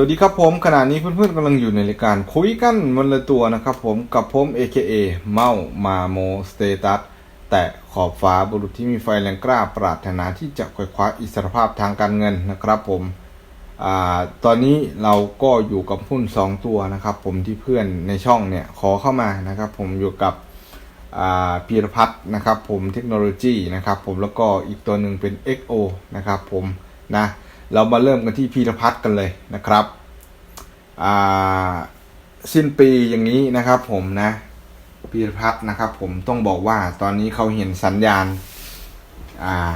วัสดีครับผมขณะนี้เพื่อนๆกำลังอยู่ในรายการคุยกันวันละตัวนะครับผมกับผม AKA เมามาโมสเตตัสแต่ขอบฟ้าบุรุษที่มีไฟแรงกล้าปรารถนาที่จะคว้คว้าอิสรภาพทางการเงินนะครับผมอ่าตอนนี้เราก็อยู่กับหุ้น 2 ตัวนะครับผมที่เพื่อนในช่องเนี่ยขอเข้ามานะครับผมอยู่กับอ่าพีรพัฒน์นะครับผมเทคโนโลยีนะครับผมแล้วก็อีกตัวหนึ่งเป็น XO นะครับผมนะ เรามาเริ่มกันที่พีรพัฒน์กันเลยนะครับอ่าสิ้นปีอย่างนี้นะครับผมนะพีรพัฒน์นะครับผมต้องบอกว่าตอนนี้เขาเห็นสัญญาณอ่า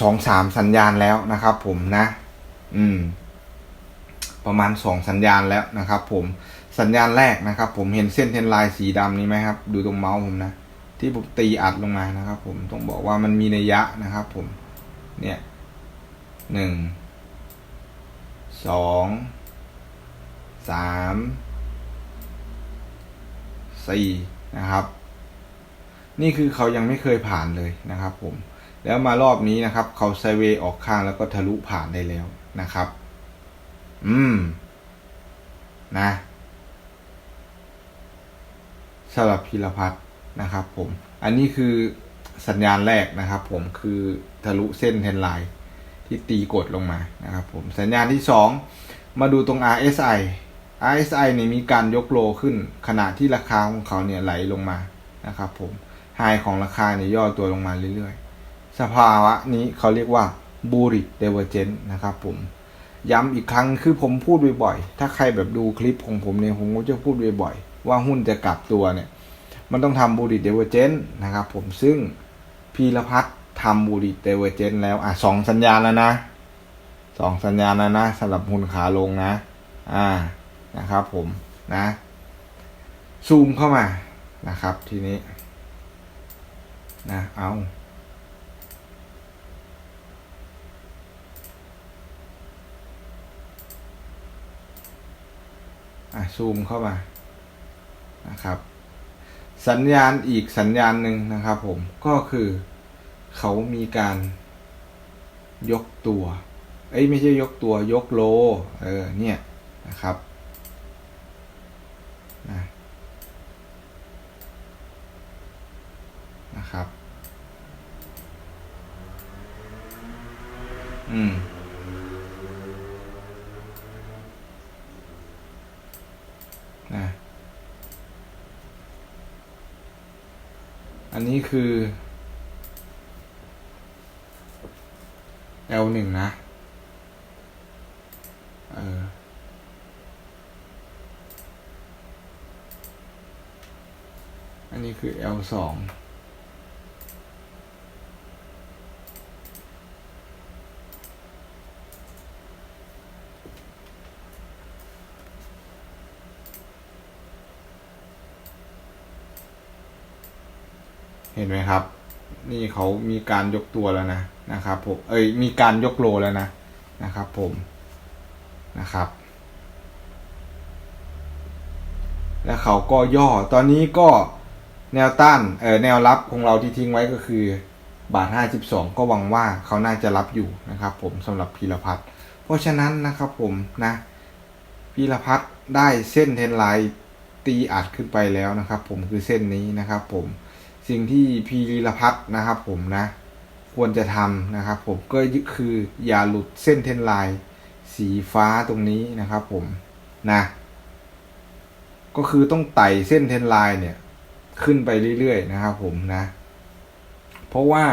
สองสามสัญญาณแล้วนะครับ ผมนะ อืม ประมาณสองสัญญาณแล้วนะครับ ผมสัญญาณแรกนะครับ ผมเห็นเส้นเทนไลน์สีดำนี้ไหมครับ ดูตรงเมาส์ผมนะที่ผมตีอัดลงมานะครับ ผมต้องบอกว่ามันมีนัยยะนะครับ ผม เนี่ย หนึ่งสองสามสี่นะครับ นี่คือเขายังไม่เคยผ่านเลยนะครับผมแล้วมารอบนี้นะครับ เขาไซเวย์ออกข้างแล้วก็ทะลุผ่านได้แล้วนะครับ อืม นะสำหรับพีรพัฒน์นะครับผม อันนี้คือสัญญาณแรกนะครับผมคือทะลุเส้นเทนไลน์ ที่ตีกดลงมานะครับผมสัญญาณที่สองมาดูตรง RSI RSI เนี่ยมีการยกโลขึ้น ขณะที่ราคาของเขาเนี่ยไหลลงมานะครับผมไฮของราคาเนี่ยย่อตัวลงมาเรื่อยๆ สภาวะนี้เขาเรียกว่า bullish divergence นะครับผมย้ำอีกครั้งคือผมพูดบ่อยๆ ถ้าใครแบบดูคลิปของผมเนี่ยผมก็จะพูดบ่อยๆ ว่าหุ้นจะกลับตัวเนี่ย มันต้องทำบูริเดเวอร์เจนนะครับผมซึ่งพีรพัฒน์ ทำบูริเดเวเจนแล้ว อะสองสัญญาณแล้วนะสองสัญญาณแล้วนะสำหรับหุ้นขาลงนะ อ่านะครับ ผมนะ ซูมเข้ามานะครับ ทีนี้ นะเอาอะซูมเข้ามานะครับ สัญญาณอีกสัญญาณหนึ่งนะครับ ผมก็คือ เขามีการยกตัว เอ้ยไม่ใช่ยกตัวยกโล เออเนี่ยนะครับนะนะครับ อืม นะ อันนี้คือ L หนึ่งนะ เออ อันนี้คือ L สองเห็นไหมครับ นี่เขามีการยกตัวแล้วนะนะครับผมเอ้ยมีการยกโลแล้วนะนะครับผมนะครับแล้วเขาก็ย่อ ตอนนี้ก็แนวต้าน เออแนวรับของเราที่ทิ้งไว้ก็คือบาท 52 ก็หวังว่าเขาน่าจะรับอยู่นะครับ ผมสำหรับพีรพัฒน์เพราะฉะนั้นนะครับผมนะพีรพัฒน์ได้เส้นเทนไลน์ตีอัดขึ้นไปแล้วนะครับ ผมคือเส้นนี้นะครับ ผม สิ่งที่พีรพัฒน์นะครับผมนะ ควรจะทำนะครับผมก็คืออย่าหลุดเส้นเทนไลน์สีฟ้าตรงนี้นะครับผมนะก็คือต้องไต่เส้นเทนไลน์เนี่ยขึ้นไปเรื่อยๆนะครับผมนะ เพราะว่า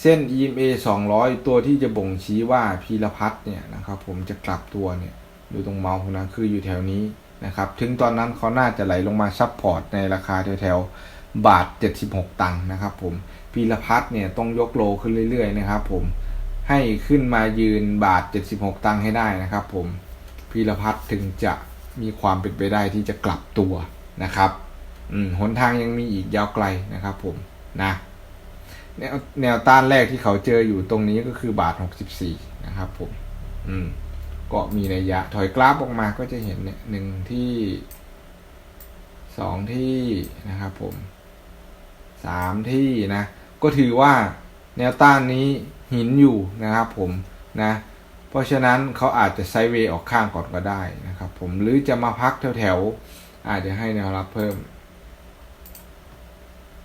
เส้น EMA 200 ตัวที่จะบ่งชี้ว่าพีรพัฒน์เนี่ยนะครับผมจะกลับตัวเนี่ยอยู่ตรงเมาส์นะคืออยู่แถวนี้นะครับ ถึงตอนนั้นเขาน่าจะไหลลงมาซับพอร์ตในราคาแถวๆ บาท 76 ตังค์นะครับผมพีรพัฒน์เนี่ยต้องยกโลขึ้นเรื่อยๆนะครับผมให้ขึ้นมายืนบาท 76 ตังค์ให้ได้นะครับผมพีรพัฒน์ถึงจะมีความเป็นไปได้ที่จะกลับตัวนะครับอืมหนทางยังมีอีกยาวไกลนะครับผมนะแนวแนวต้านแรกที่เขาเจออยู่ตรงนี้ก็คือบาท 64 นะครับผมอืมก็มีระยะ ถอยกราฟออกมาก็จะเห็นเนี่ยหนึ่งที่สองที่นะครับผม สามที่นะก็ถือว่าแนวต้านนี้หินอยู่นะครับผมนะเพราะฉะนั้นเขาอาจจะไซเวย์ออกข้างก่อนก็ได้นะครับผมหรือจะมาพักแถวๆอาจจะให้แนวรับเพิ่ม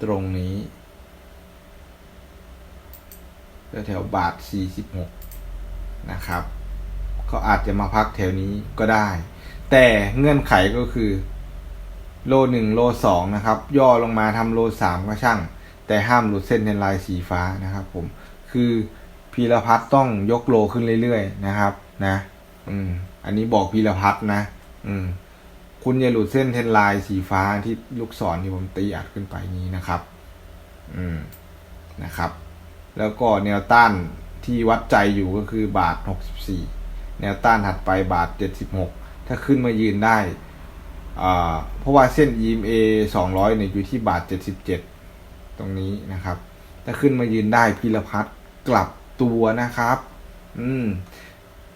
ตรงนี้แถวบาท 46 นะครับเขาอาจจะมาพักแถวนี้ก็ได้ แต่เงื่อนไขก็คือ โลหนึ่งโลสองนะครับ ย่อลงมาทำโลสามก็ช่าง แต่ห้ามหลุดเส้นเทนไลน์สีฟ้านะครับผมคือพีรพัฒน์ต้องยกโลขึ้นเรื่อยๆนะครับ นะ อืม อันนี้บอกพีรพัฒน์นะ อืม คุณอย่าหลุดเส้นเทนไลน์สีฟ้าที่ลูกศรที่ผมตีอัดขึ้นไปนี้นะครับ อืมนะครับ แล้วก็แนวต้านที่วัดใจอยู่ก็คือบาท 64 แนวต้านถัดไปบาท 76 ถ้าขึ้นมายืนได้ เพราะว่าเส้น EMA 200เนี่ยอยู่ที่บาท 77 ตรงนี้นะครับ ถ้าขึ้นมายืนได้พิรพัฒน์กลับตัวนะครับ อืม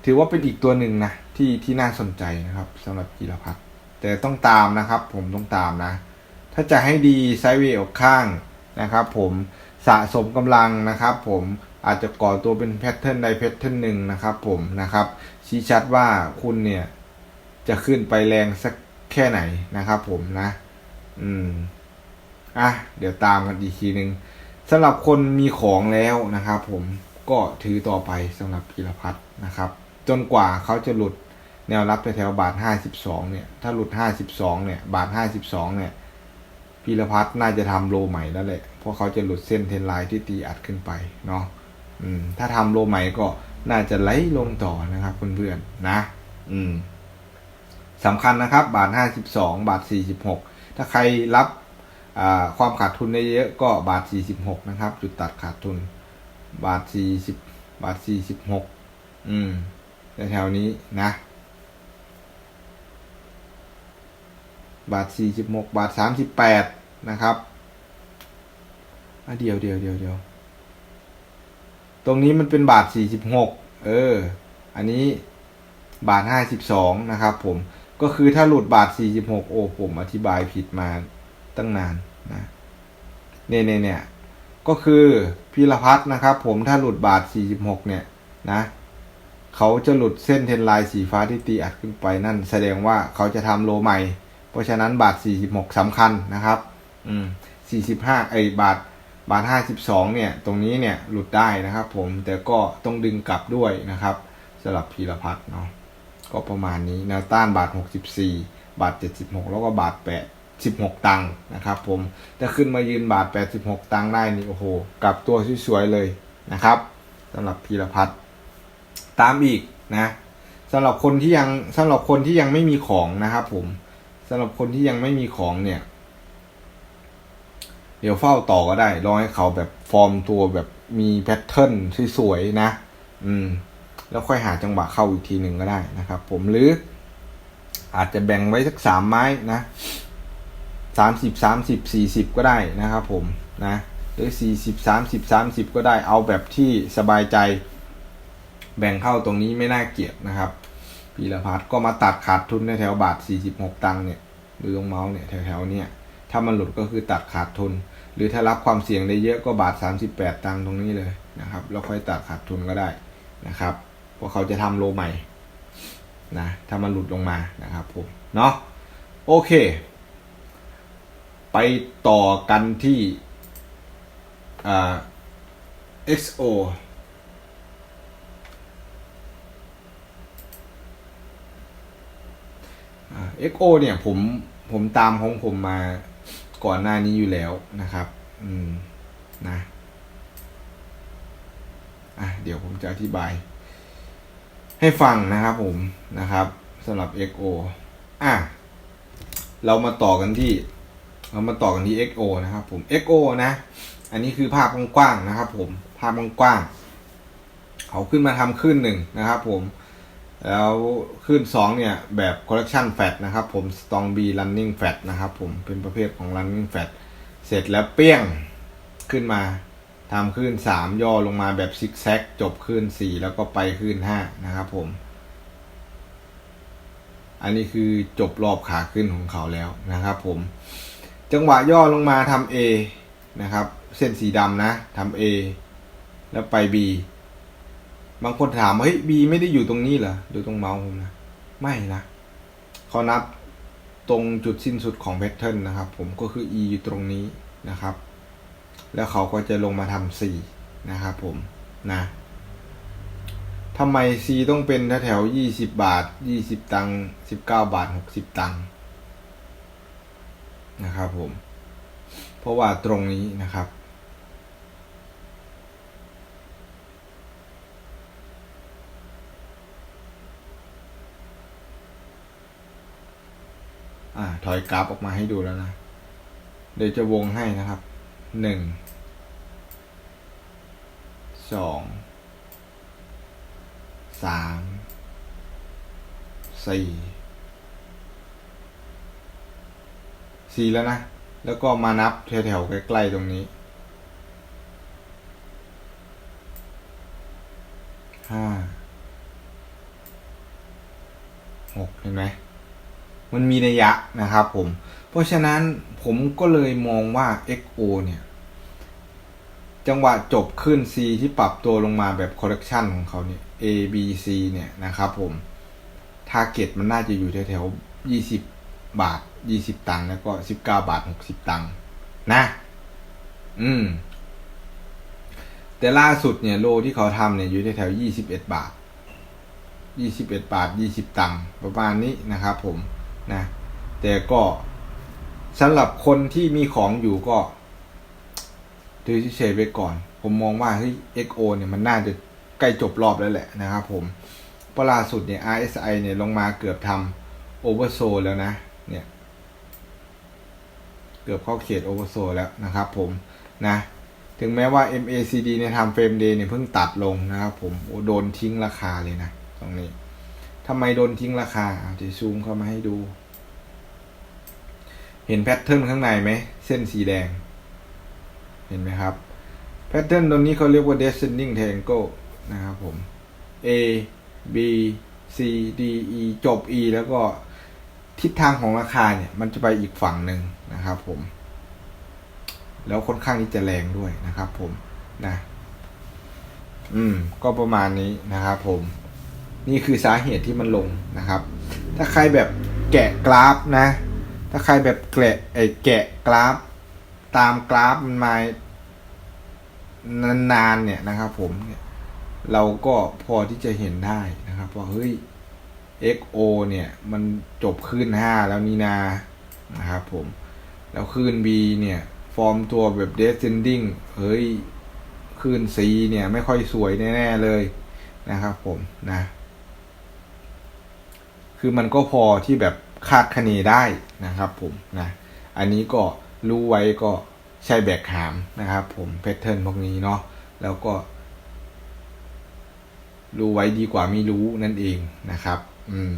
ถือว่าเป็นอีกตัวหนึ่งนะที่ที่น่าสนใจนะครับสำหรับพิรพัฒน์แต่ต้องตามนะครับ ผมต้องตามนะ ถ้าจะให้ดีไซด์เวย์ออกข้างนะครับ ผมสะสมกำลังนะครับ ผมอาจจะก่อตัวเป็นแพทเทิร์นใดแพทเทิร์นหนึ่งนะครับ ผมนะครับ ชี้ชัดว่าคุณเนี่ยจะขึ้นไปแรงสัก แค่ไหนนะครับผมนะ อืม อะ เดี๋ยวตามกันอีกทีหนึ่งสำหรับคนมีของแล้วนะครับผมก็ถือต่อไปสำหรับพีรพัฒน์นะครับ จนกว่าเขาจะหลุดแนวรับแถวบาท52เนี่ย ถ้าหลุด52เนี่ย บาท52เนี่ยพีรพัฒน์น่าจะทำโลใหม่แล้วแหละ เพราะเขาจะหลุดเส้นเทนไลน์ที่ตีอัดขึ้นไปเนาะอืม ถ้าทำโลใหม่ก็น่าจะไหลลงต่อนะครับเพื่อนๆนะ อืม สำคัญนะครับ บาท 52 บาท 46 ถ้าใครรับความขาดทุนได้เยอะก็บาท 46 นะครับ จุดตัดขาดทุน บาท 40 บาท 46 อืมแถวๆนี้นะ บาท 46 บาท 38 นะครับอะเดียวเดียวเดียวเดียวตรงนี้มันเป็นบาท 46 เออ อันนี้บาท 52 นะครับผม ก็คือถ้าหลุดบาท 46 โอ้ผมอธิบายผิดมาตั้งนานนะเนี่ยเนี่ยเนี่ยก็คือพิรพัฒน์นะครับ ผมถ้าหลุดบาท 46 เนี่ยนะเขาจะหลุดเส้นเทนไลน์สีฟ้าที่ตีอัดขึ้นไปนั่น แสดงว่าเขาจะทำโลใหม่ เพราะฉะนั้นบาท 46สำคัญนะครับ อืม 45ไอยบาทบาท 52 เนี่ย ตรงนี้เนี่ยหลุดได้นะครับ ผมแต่ก็ต้องดึงกลับด้วยนะครับสำหรับพีรพัฒน์เนาะ ก็ประมาณนี้แนวต้านบาท 64 บาท 76 แล้วก็บาท 8 16 ตังค์นะครับผมถ้าขึ้นมายืนบาท 86 ตังค์ได้นี่โอ้โหกลับตัวสวยๆเลยนะครับสำหรับพีรพัฒน์ตามอีกนะสำหรับคนที่ยังสำหรับคนที่ยังไม่มีของนะครับผมสำหรับคนที่ยังไม่มีของเนี่ยเดี๋ยวเฝ้าต่อก็ได้รอให้เขาแบบฟอร์มตัวแบบมีแพทเทิร์นสวยๆนะ อืม แล้วค่อยหาจังหวะเข้าอีกทีหนึ่งก็ได้นะครับ ผมหรืออาจจะแบ่งไว้สักสามไม้นะสามสิบสามสิบสี่สิบก็ได้นะครับ ผมนะหรือสี่สิบสามสิบสามสิบก็ได้เอาแบบที่สบายใจ แบ่งเข้าตรงนี้ไม่น่าเกลียดนะครับพีรพัฒน์ก็มาตัดขาดทุนในแถวบาทสี่สิบหกตังค์เนี่ยดูตรงเมาส์เนี่ยแถวๆเนี่ยถ้ามันหลุดก็คือตัดขาดทุน หรือถ้ารับความเสี่ยงได้เยอะก็บาท 38 ตังค์ตรงนี้เลยนะครับ แล้วค่อยตัดขาดทุนก็ได้นะครับ เพราเขาจะทำโลใหม่นะถ้ามันหลุดลงมานะครับผมเนาะโอเค ไปต่อกันที่อ่า XO อ่า XO เนี่ยผมผมตามของผมมาก่อนหน้านี้อยู่แล้วนะครับ อืมนะ อะ เดี๋ยวผมจะอธิบาย ให้ฟังนะครับผมนะครับสำหรับ XO อะเรามาต่อกันที่ เรามาต่อกันที่ XO นะครับผม XO นะ อันนี้คือภาพกว้างๆนะครับผมภาพกว้างๆเขาขึ้นมาทำขึ้นหนึ่งนะครับผมแล้วขึ้นสองเนี่ย แบบ correction fat นะครับผม strong B running fat นะครับผมเป็นประเภทของ running fat เสร็จแล้วเปี้ยงขึ้นมา ทำขึ้นสามย่อลงมาแบบซิกแซก จบขึ้นสี่แล้วก็ไปขึ้นห้านะครับผม อันนี้คือจบรอบขาขึ้นของเขาแล้วนะครับผม จังหวะย่อลงมาทำ A นะครับ เส้นสีดำนะทำ A แล้วไป B บางคนถามเฮ้ย B ไม่ได้อยู่ตรงนี้เหรอดูตรงเมาส์ผมนะ ไม่นะเขานับตรงจุดสิ้นสุดของแพทเทิร์นนะครับ ผมก็คือ E อยู่ตรงนี้นะครับ แล้วเขาก็จะลงมาทำ C นะครับผมนะทำไม C ต้องเป็นแถวๆยี่สิบบาทยี่สิบตังค์สิบเก้าบาทหกสิบตังค์นะครับผม เพราะว่าตรงนี้นะครับ อ่า ถอยกราฟออกมาให้ดูแล้วนะ เดี๋ยวจะวงให้นะครับ หนึ่งสองสามสี่สี่แล้วนะ แล้วก็มานับแถวๆใกล้ๆตรงนี้ห้าหกเห็นไหมมันมีนัยยะนะครับผม ราะฉะนั้นผมก็เลยมองว่า XO เนี่ย จังหวะจบขึ้น C ที่ปรับตัวลงมาแบบ correction ของเขาเนี่ย A B C เนี่ยนะครับผม target มันน่าจะอยู่แถวๆ20บาท20ตังค์แล้วก็19บาท60ตังค์นะ อืม แต่ล่าสุดเนี่ยโลที่เขาทำเนี่ยอยู่แถวๆ21บาท21บาท20ตังค์ประมาณนี้นะครับผมนะ แต่ก็ สำหรับคนที่มีของอยู่ก็ถือเฉยไว้ก่อน ผมมองว่าเฮ้ย XO เนี่ยมันน่าจะใกล้จบรอบแล้วแหละนะครับผมเพราะล่าสุดเนี่ย RSI เนี่ยลงมาเกือบทำ Oversold แล้วนะ เนี่ย เกือบเข้าเขต Oversold แล้วนะครับผมนะ ถึงแม้ว่า MACD ในทำเฟรมเดย์เนี่ยเพิ่งตัดลงนะครับผมโอ้โดนทิ้งราคาเลยนะ ตรงนี้ทำไมโดนทิ้งราคาเอาจะซูมเข้ามาให้ดู เห็นแพทเทิร์นข้างในไหม เส้นสีแดง เห็นไหมครับ แพทเทิร์นตรงนี้เขาเรียกว่า descending triangle นะครับผม A B C D E จบ E แล้วก็ทิศทางของราคาเนี่ย มันจะไปอีกฝั่งหนึ่งนะครับผม แล้วค่อนข้างที่จะแรงด้วยนะครับผมนะ อืม ก็ประมาณนี้นะครับผม นี่คือสาเหตุที่มันลงนะครับ ถ้าใครแบบแกะกราฟนะ ถ้าใครแบบแกะไอ้แกะกราฟ ตามกราฟมันมานานๆเนี่ยนะครับ ผมเนี่ยเราก็พอที่จะเห็นได้นะครับว่าเฮ้ย XO เนี่ย มันจบขึ้น 5 แล้วนี่นานะครับผม แล้วขึ้น B เนี่ย ฟอร์มตัวแบบ descending เฮ้ยขึ้น C เนี่ย ไม่ค่อยสวยแน่ ๆ เลยนะครับผมนะ คือมันก็พอที่แบบคาดคะเนได้ นะครับผมนะอันนี้ก็รู้ไว้ก็ใช่แบกหามนะครับผมแพทเทิร์นพวกนี้เนาะแล้วก็ รู้ไว้ดีกว่าไม่รู้นั่นเองนะครับ อืม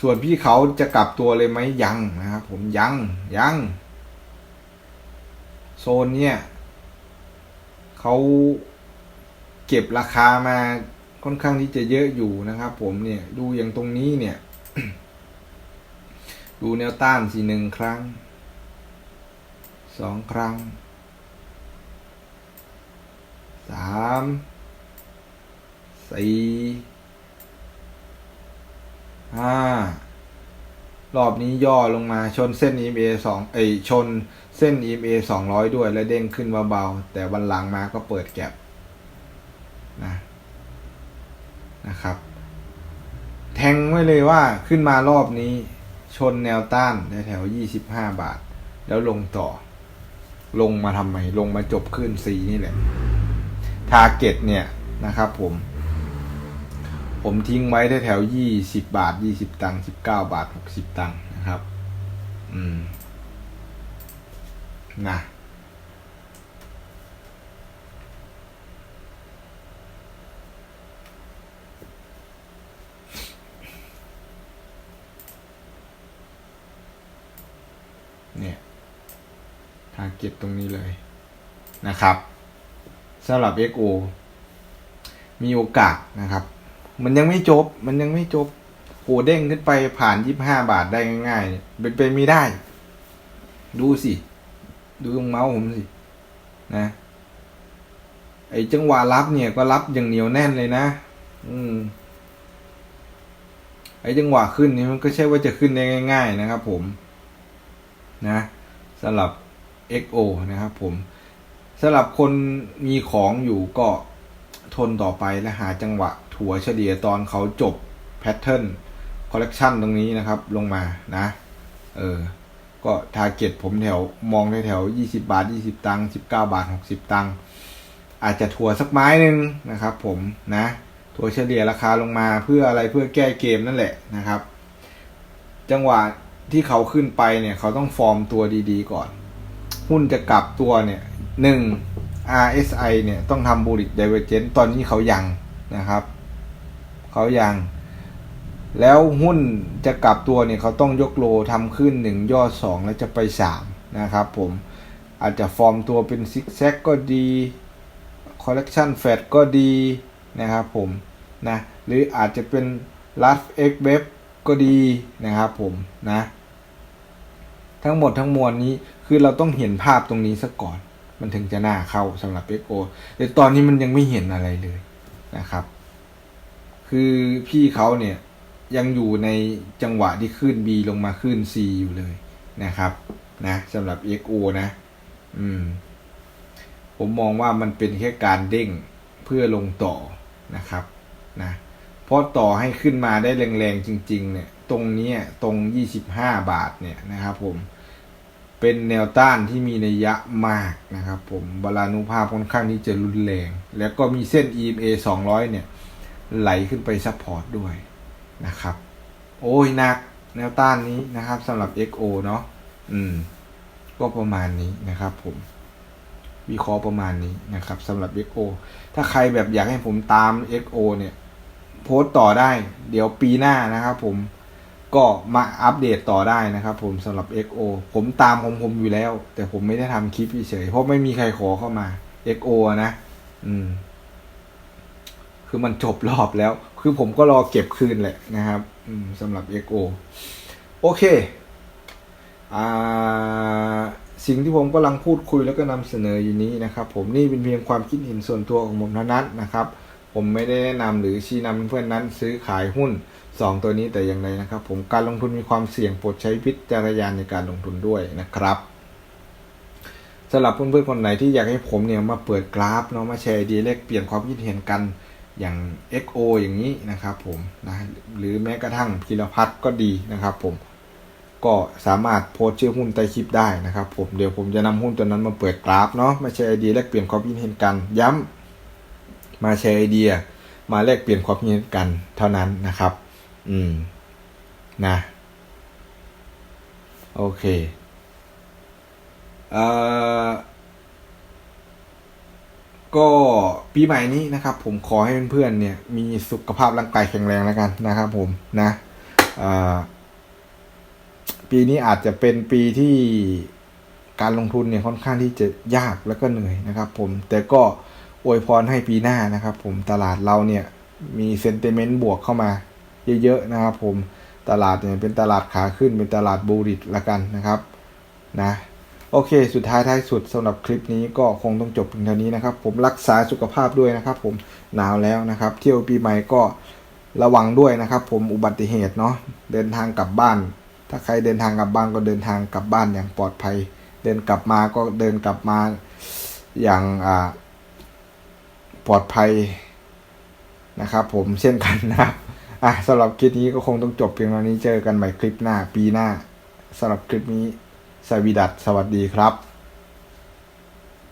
ส่วนพี่เขาจะกลับตัวเลยไหมยังนะครับผมยังยังโซนเนี่ยเขาเก็บราคามาค่อนข้างที่จะเยอะอยู่นะครับ ผมเนี่ย ดูอย่างตรงนี้เนี่ย ดูแนวต้านสี่หนึ่งครั้งสองครั้งสามสี่ห้ารอบนี้ย่อลงมาชนเส้น EMA สองไอยชนเส้น EMA สองร้อยด้วยแล้วเด้งขึ้นเบาๆแต่วันหลังมาก็เปิดแก็บนะนะครับ แทงไว้เลยว่าขึ้นมารอบนี้ ชนแนวต้านแถวยี่สิบห้าบาท แล้วลงต่อ ลงมาทำไม ลงมาจบขึ้นสีนี่แหละทาร์เก็ตเนี่ยนะครับผม ผมทิ้งไว้แถวยี่สิบบาทยี่สิบตังค์สิบเก้าบาทหกสิบตังค์นะครับ อืม นะ เนี่ย ทาร์ เก็ตตรงนี้เลยนะครับสำหรับ XO มีโอกาสนะครับ มันยังไม่จบ มันยังไม่จบโหเด้งขึ้นไปผ่านยี่ห้าบาทได้ง่ายๆเนี่ยเป็นไปไม่ได้ ดูสิ ดูตรงเมาส์ผมสิ นะ ไอ้จังหวะรับเนี่ยก็รับอย่างเหนียวแน่นเลยนะ อืม ไอ้จังหวะขึ้นนี่มันก็ใช่ว่าจะขึ้นได้ง่าย ๆ นะครับผม นะสำหรับ XO นะครับผมสำหรับคนมีของอยู่ก็ทนต่อไปและหาจังหวะถัวเฉลี่ยตอนเขาจบแพทเทิร์นคอลเลกชันตรงนี้นะครับ ลงมานะ เออ ก็ทาร์เก็ตผมแถวมองแถว 20 บาท 20 ตังค์19 บาท 60 ตังค์อาจจะถัวสักไม้หนึ่งนะครับ ผมนะถัวเฉลี่ยราคาลงมาเพื่ออะไรเพื่อแก้เกมนั่นแหละนะครับ จังหวะที่เขาขึ้นไปเนี่ย เขาต้องฟอร์มตัวดีๆก่อน หุ้นจะกลับตัวเนี่ยหนึ่ง RSI เนี่ยต้องทำบูริกไดเวอร์เจนตอนนี้เขายังนะครับเขายังแล้วหุ้นจะกลับตัวเนี่ยเขาต้องยกโลทำขึ้นหนึ่งย่อสองแล้วจะไปสามนะครับผมอาจจะฟอร์มตัวเป็นซิกแซกก็ดีคอลเล t ชันแฟดก็ดีนะครับผมนะหรืออาจจะเป็นลัสเอ็กเวฟก็ดีนะครับผมนะทั้งหมดทั้งมวลนี้ คือเราต้องเห็นภาพตรงนี้ซะก่อน มันถึงจะน่าเข้าสำหรับ XO แต่ตอนนี้มันยังไม่เห็นอะไรเลยนะครับ คือพี่เขาเนี่ยยังอยู่ในจังหวะที่ขึ้น B ลงมาขึ้น C อยู่เลยนะครับนะสำหรับ XO นะ อืม ผมมองว่ามันเป็นแค่การเด้งเพื่อลงต่อนะครับ นะเพราะต่อให้ขึ้นมาได้แรงๆจริง ๆ เนี่ย ตรงนี้ตรง 25 บาทเนี่ยนะครับผม เป็นแนวต้านที่มีนัยยะมากนะครับผมบาลานุภาพค่อนข้างที่จะรุนแรง แล้วก็มีเส้น EMA 200 เนี่ย ไหลขึ้นไปซัพพอร์ตด้วยนะครับ โอ้ยหนักแนวต้านนี้นะครับสำหรับ XO เนาะอืม ก็ประมาณนี้นะครับผม วิเคราะห์ประมาณนี้นะครับสำหรับ XO ถ้าใครแบบอยากให้ผมตาม XO เนี่ย โพสต์ต่อได้ เดี๋ยวปีหน้านะครับผม ก็มาอัปเดตต่อได้นะครับผมสำหรับ XO ผมตามของผมอยู่แล้ว แต่ผมไม่ได้ทำคลิปเฉยๆเพราะไม่มีใครขอเข้ามา XO นะ อืม คือมันจบรอบแล้ว คือผมก็รอเก็บคืนแหละนะครับสำหรับ XO โอเค อ่า สิ่งที่ผมกำลังพูดคุยแล้วก็นำเสนออยู่นี้นะครับ ผมนี่เป็นเพียงความคิดเห็นส่วนตัวของผมเท่านั้นนะครับ ผมไม่ได้แนะนำหรือชี้นำเพื่อนๆนั้นซื้อขายหุ้น 2 ตัวนี้แต่อย่างใดนะครับ ผมการลงทุนมีความเสี่ยงโปรดใช้วิจารณญาณในการลงทุนด้วยนะครับสำหรับเพื่อนๆคนไหนที่อยากให้ผมเนี่ยมาเปิดกราฟเนาะมาแชร์ไอเดียแลกเปลี่ยนความคิดเห็นกันอย่าง XO อย่างนี้นะครับผมนะหรือแม้กระทั่งพิรพัฒน์ก็ดีนะครับผมก็สามารถโพสต์ชื่อหุ้นใต้คลิปได้นะครับผมเดี๋ยวผมจะนำหุ้นตัวนั้นมาเปิดกราฟเนาะมาแชร์ไอเดียแลกเปลี่ยนความคิดเห็นกันย้ำ มาแชร์ไอเดีย มาแลกเปลี่ยนความคิดเห็นกันเท่านั้นนะครับ อืม นะ โอเคเอ่อก็ปีใหม่นี้นะครับ ผมขอให้เพื่อนๆเนี่ย มีสุขภาพร่างกายแข็งแรงแล้วกันนะครับ ผมนะเออปีนี้อาจจะเป็นปีที่การลงทุนเนี่ยค่อนข้างที่จะยากแล้วก็เหนื่อยนะครับ ผมแต่ก็ อวยพรให้ปีหน้านะครับ ผมตลาดเราเนี่ยมีเซนเตเมนต์บวกเข้ามาเยอะๆนะครับผมตลาดเนี่ยเป็นตลาดขาขึ้นเป็นตลาดบูริตละกันนะครับนะโอเค สุดท้ายท้ายสุดสำหรับคลิปนี้ก็คงต้องจบเพียงเท่านี้นะครับ ผมรักษาสุขภาพด้วยนะครับ ผมหนาวแล้วนะครับ เที่ยวปีใหม่ก็ระวังด้วยนะครับ ผมอุบัติเหตุเนาะเดินทางกลับบ้าน ถ้าใครเดินทางกลับบ้านก็เดินทางกลับบ้านอย่างปลอดภัย เดินกลับมาก็เดินกลับมาอย่างอ่า ปลอดภัยนะครับ ผมเช่นกันนะครับอะสำหรับคลิปนี้ก็คงต้องจบเพียงเท่านี้เจอกันใหม่คลิปหน้าปีหน้าสำหรับคลิปนี้สวีดัสสวัสดีครับ